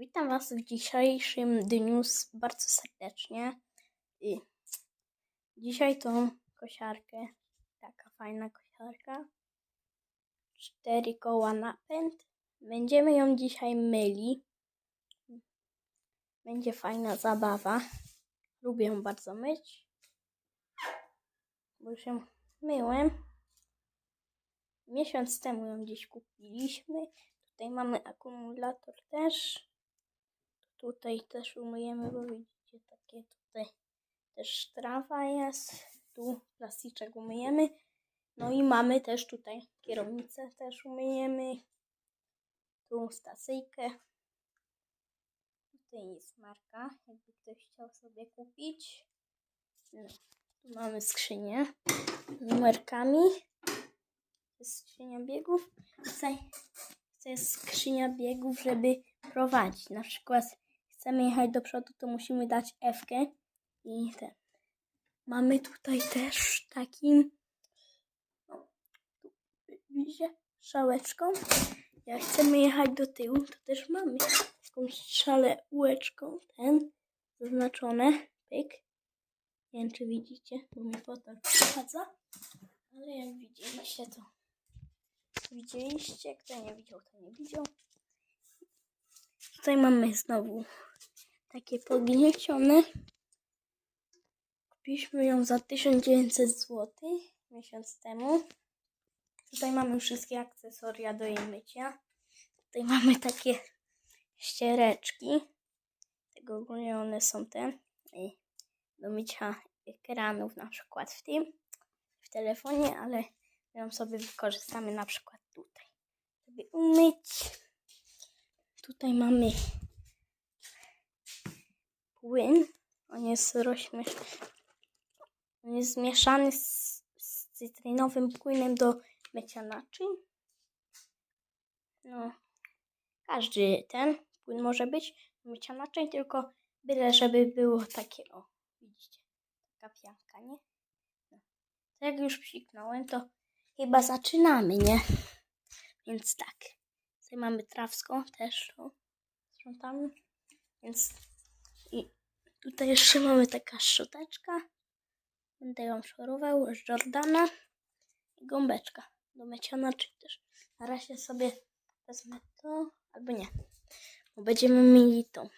Witam Was w dzisiejszym dniu bardzo serdecznie. I dzisiaj tą kosiarkę, taka fajna kosiarka, cztery koła napęd. Będziemy ją dzisiaj myli. Będzie fajna zabawa. Lubię ją bardzo myć, bo już ją myłem. Miesiąc temu ją gdzieś kupiliśmy. Tutaj mamy akumulator też. Tutaj też umyjemy, bo widzicie, takie tutaj też trawa jest. Tu plastyczek umyjemy. No i mamy też tutaj kierownicę też umyjemy. Tu stacyjkę. Tutaj jest marka, jakby ktoś chciał sobie kupić. No, tu mamy skrzynię z numerkami. Jest skrzynia biegów. Tutaj jest skrzynia biegów, żeby prowadzić. Na przykład chcemy jechać do przodu, to musimy dać F i ten. Mamy tutaj też taki tu widzicie, szałeczką. Jak chcemy jechać do tyłu, to też mamy taką strzałę łeczką, ten zaznaczone, pyk. Nie wiem, czy widzicie, bo mi fotel przeszkadza, ale jak widzieliście, to widzieliście. Kto nie widział, to nie widział. Tutaj mamy znowu takie pogniecione. Kupiliśmy ją za 1900 zł miesiąc temu. Tutaj mamy wszystkie akcesoria do jej mycia. Tutaj mamy takie ściereczki. Tego ogólnie one są te y, do mycia ekranów na przykład w tym, w telefonie, ale ją sobie wykorzystamy na przykład tutaj, żeby umyć. Tutaj mamy płyn. On jest rośmiesz... On jest zmieszany z, z cytrynowym płynem do mycia naczyń. No, każdy ten płyn może być do mycia naczyń, tylko byle żeby było takie, o, widzicie, taka pianka, nie? No. Jak już psiknąłem, to chyba zaczynamy, nie? Więc tak. Tutaj mamy trawską też, o, sprzątamy. Więc i tutaj jeszcze mamy taka szczoteczka. Będę ją szorował Jordana i gąbeczka do mycia naczyń też. Na razie sobie wezmę to, albo nie, bo będziemy mieli tą y,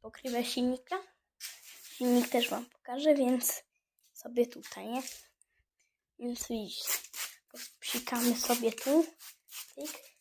pokrywę silnika. Silnik też Wam pokażę, więc sobie tutaj, nie? Więc widzicie, psikamy sobie tu, tyk,